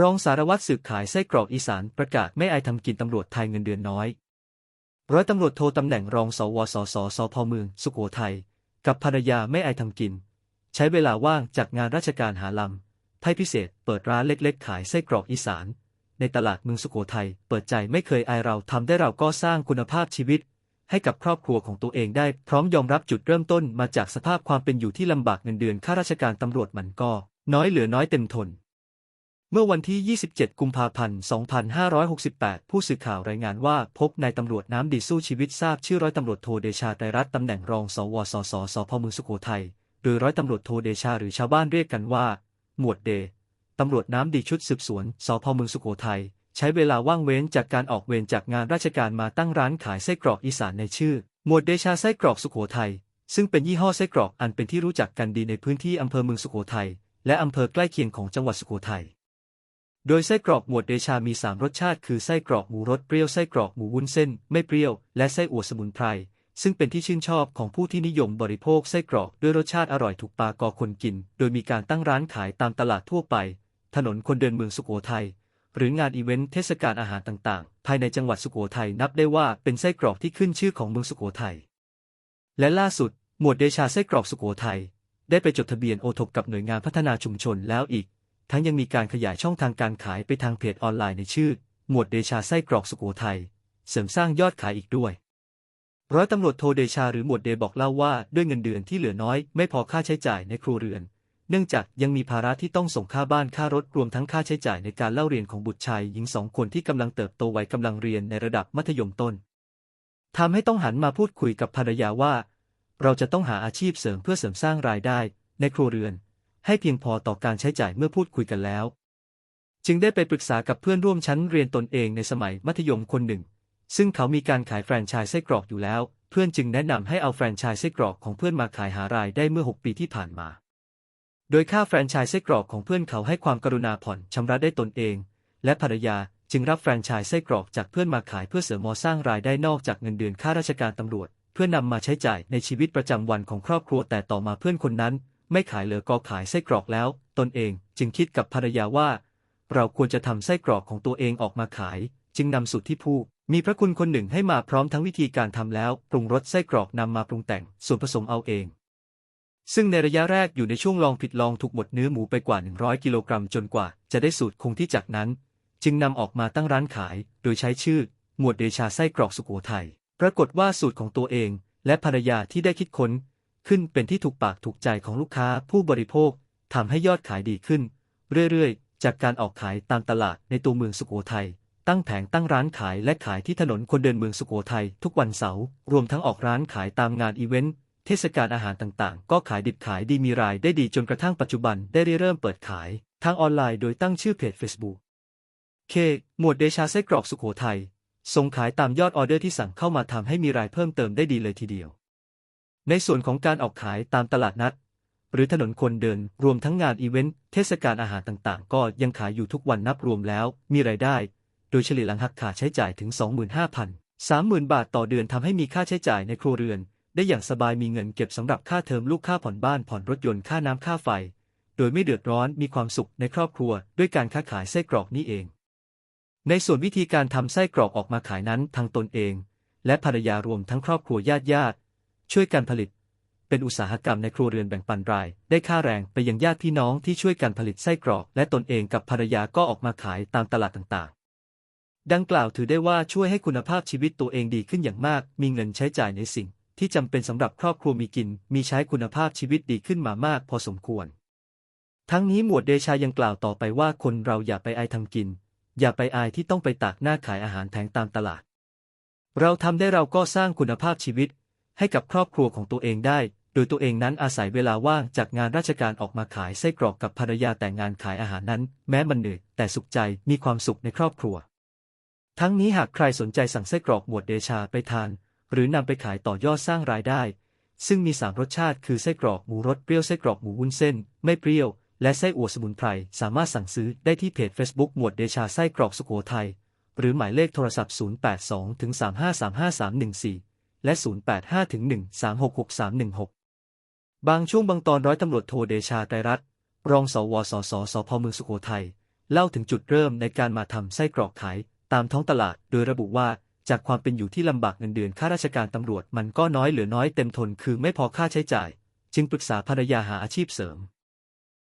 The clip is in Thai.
รองสารวัตรสืบขายไส้กรอกอีสานประกาศไม่อายทำกินตำรวจไทยเงินเดือนน้อย ร้อยตำรวจโทตำแหน่งรองสวสสสพเมือง สุโขทัยกับภรรยาไม่อายทำกิน ใช้เวลาว่างจากงานราชการหาลำไพ่พิเศษเปิดร้านเล็กๆ ขายไส้กรอกอีสาน ในตลาดเมืองสุโขทัยเปิดใจไม่เคยอายเราทำได้เราก็สร้างคุณภาพชีวิต ให้กับครอบครัวของตัวเองได้ พร้อมยอมรับจุดเริ่มต้นมาจากสภาพความเป็นอยู่ที่ลำบากเงินเดือนข้าราชการตำรวจมันก็ น้อยเหลือน้อยเต็มทน เมื่อวันที่ 27 กุมภาพันธ์ 2568 ผู้สื่อข่าวรายงานว่า พบนายตำรวจน้ำดีสู้ชีวิตทราบชื่อร้อยตำรวจโทเดชาไตรรัตน์ตำแหน่งรองสวสสสพมืองสุโขทัยหรือร้อยตำรวจโทเดชาหรือชาวบ้านเรียกกันว่า หมวดเด ตำรวจน้ำดีชุดสืบสวนสพมืองสุโขทัยใช้เวลาว่างเว้นจากการออกเวรจากงานราชการมาตั้งร้านขายไส้กรอกอีสานในชื่อ หมวดเดชาไส้กรอกสุโขทัยซึ่งเป็นยี่ห้อไส้กรอกอันเป็นที่รู้จักกันดีในพื้นที่อำเภอเมืองสุโขทัยและอำเภอใกล้เคียงของจังหวัดสุโขทัย โดยไส้กรอกหมวดเดชามี 3 รสชาติ คือไส้กรอกหมูรสเปรี้ยวไส้กรอกหมูวุ้นเส้น ไม่เปรี้ยว และไส้อั่วสมุนไพร ซึ่งเป็นที่ชื่นชอบของผู้ที่นิยมบริโภคไส้กรอกด้วยรสชาติอร่อยถูกปากกอคนกิน โดยมีการตั้งร้านขายตามตลาดทั่วไป ถนนคนเดินเมืองสุโขทัยหรืองานอีเวนต์เทศกาลอาหารต่างๆ ภายในจังหวัดสุโขทัยนับได้ว่าเป็นไส้กรอกที่ขึ้นชื่อของเมืองสุโขทัยและล่าสุด หมวดเดชาไส้กรอกสุโขทัยได้ไปจดทะเบียนโอทบกับหน่วยงานพัฒนาชุมชนแล้วอีก ทั้งยังมีการขยายช่องทางการขายไปทางเพจออนไลน์ในชื่อ หมวดเดชาไส้กรอกสุโขทัย เสริมสร้างยอดขายอีกด้วย ร้อยตำรวจโทเดชาหรือหมวดเดบอกเล่าว่าด้วยเงินเดือนที่เหลือน้อยไม่พอค่าใช้จ่ายในครัวเรือน เนื่องจากยังมีภาระที่ต้องส่งค่าบ้านค่ารถรวมทั้งค่าใช้จ่ายในการเล่าเรียนของบุตรชายหญิงสองคนที่กำลังเติบโตวัยกำลังเรียนในระดับมัธยมต้นทำให้ต้องหันมาพูดคุยกับภรรยาว่า เราจะต้องหาอาชีพเสริมเพื่อเสริมสร้างรายได้ในครัวเรือน ให้เพียงพอต่อการใช้จ่ายเมื่อพูดคุยกันแล้ว จึงได้ไปปรึกษากับเพื่อนร่วมชั้นเรียนตนเองในสมัยมัธยมคนหนึ่ง ซึ่งเขามีการขายแฟรนไชส์ไส้กรอกอยู่แล้ว เพื่อนจึงแนะนำให้เอาแฟรนไชส์ไส้กรอกของเพื่อนมาขายหารายได้เมื่อ 6 ปีที่ผ่านมา โดยค่าแฟรนไชส์ไส้กรอกของเพื่อนเขาให้ความกรุณาผ่อนชำระได้ตนเอง และภรรยาจึงรับแฟรนไชส์ไส้กรอกจากเพื่อนมาขายเพื่อเสริมมอสร้างรายได้นอกจากเงินเดือนค่าราชการตำรวจ เพื่อนำมาใช้จ่ายในชีวิตประจำวันของครอบครัวแต่ต่อมาเพื่อนคนนั้น ไม่ขายเหลือก็ขายไส้กรอกแล้ว ตนเองจึงคิดกับภรรยาว่า เราควรจะทำไส้กรอกของตัวเองออกมาขาย จึงนำสูตรที่ผู้ มีพระคุณคนหนึ่งให้มาพร้อมทั้งวิธีการทำแล้วปรุงรสไส้กรอกนำมาปรุงแต่งส่วนผสมเอาเอง ซึ่งในระยะแรกอยู่ในช่วงลองผิดลองถูกหมดเนื้อหมูไปกว่า 100 กิโลกรัมจนกว่า จะได้สูตรคงที่จากนั้น จึงนำออกมาตั้งร้านขาย โดยใช้ชื่อ หมวดเดชาไส้กรอกสุโขทัยปรากฏว่าสูตรของตัวเอง และภรรยาที่ได้คิดค้น ขึ้นเป็นที่ถูกปากถูกใจของลูกค้าผู้บริโภคทำให้ยอดขายดีขึ้น เรื่อยๆ จากการออกขายตามตลาดในตัวเมืองสุโขทัยตั้งแผงตั้งร้านขายและขายที่ถนนคนเดินเมืองสุโขทัยทุกวันเสาร์รวมทั้งออกร้านขายตามงานอีเวนต์เทศกาลอาหารต่างๆ ก็ขายดิบขายดีมีรายได้ดีจนกระทั่งปัจจุบันได้เริ่มเปิดขายทางออนไลน์โดยตั้งชื่อเพจ Facebook เคหมวดเดชาไส้กรอกสุโขทัยส่งขายตามยอดออเดอร์ที่สั่งเข้ามาทำให้มีรายเพิ่มเติมได้ดีเลยทีเดียว ในส่วนของการออกขายตามตลาดนัด หรือถนนคนเดินรวมทั้งงานอีเวนต์เทศกาลอาหารต่างๆ ก็ยังขายอยู่ทุกวันนับรวมแล้ว มีรายได้ โดยเฉลี่ยหลังหักค่าใช้จ่ายถึง 25,000 30,000 บาทต่อเดือนทำให้มีค่าใช้จ่ายในครัวเรือน ได้อย่างสบายมีเงินเก็บสำหรับค่าเทอมลูกค่าผ่อนบ้านผ่อนรถยนต์ค่าน้ำค่าไฟ โดยไม่เดือดร้อนมีความสุขในครอบครัว ด้วยการค้าขายไส้กรอกนี้เอง ในส่วนวิธีการทำไส้กรอกออกมาขายนั้นทางตนเอง และภรรยารวมทั้งครอบครัวญาติญาติ ช่วยกันผลิต เป็นอุตสาหกรรมในครัวเรือนแบ่งปันราย ได้ค่าแรงไปยังญาติพี่น้องที่ช่วยกันผลิตไส้กรอก และตนเองกับภรรยาก็ออกมาขายตามตลาดต่างๆ ดังกล่าวถือได้ว่าช่วยให้คุณภาพชีวิตตัวเองดีขึ้นอย่างมาก มีเงินใช้จ่ายในสิ่ง ที่จำเป็นสำหรับครอบครัวมีกิน มีใช้คุณภาพชีวิตดีขึ้นมามากพอสมควร ทั้งนี้หมวดเดชายังกล่าวต่อไปว่าคนเราอย่าไปอายทำกิน อย่าไปอายที่ต้องไปตากหน้าขายอาหารแผงตามตลาดเราทำได้เราก็สร้างคุณภาพชีวิต ให้กับครอบครัวของตัวเองได้ โดยตัวเองนั้นอาศัยเวลาว่างจากงานราชการออกมาขายไส้กรอกกับภรรยาแต่งงานขายอาหารนั้น แม้มันเหนื่อยแต่สุขใจมีความสุขในครอบครัว ทั้งนี้หากใครสนใจสั่งไส้กรอกหมวดเดชาไปทาน หรือนำไปขายต่อยอดสร้างรายได้ ซึ่งมีสามรสชาติคือไส้กรอกหมูรสเปรี้ยวไส้กรอกหมูวุ้นเส้น ไม่เปรี้ยวและไส้อั่วสมุนไพรสามารถสั่งซื้อได้ที่เพจ Facebook หมวดเดชาไส้กรอกสุโขทัยหรือหมายเลขโทรศัพท์ 082ถึง3535314 และ 085-1366316 บางช่วงบางตอนร้อยตำรวจโทเดชาไตรรัตน์รองสวสสสพเมืองสุโขทัยเล่าถึงจุดเริ่มในการมาทำไส้กรอกขายตามท้องตลาด โดยระบุว่าจากความเป็นอยู่ที่ลำบากเงินเดือนข้าราชการตำรวจมันก็น้อยเหลือน้อยเต็มทนคือไม่พอค่าใช้จ่าย จึงปรึกษาภรรยาหาอาชีพเสริม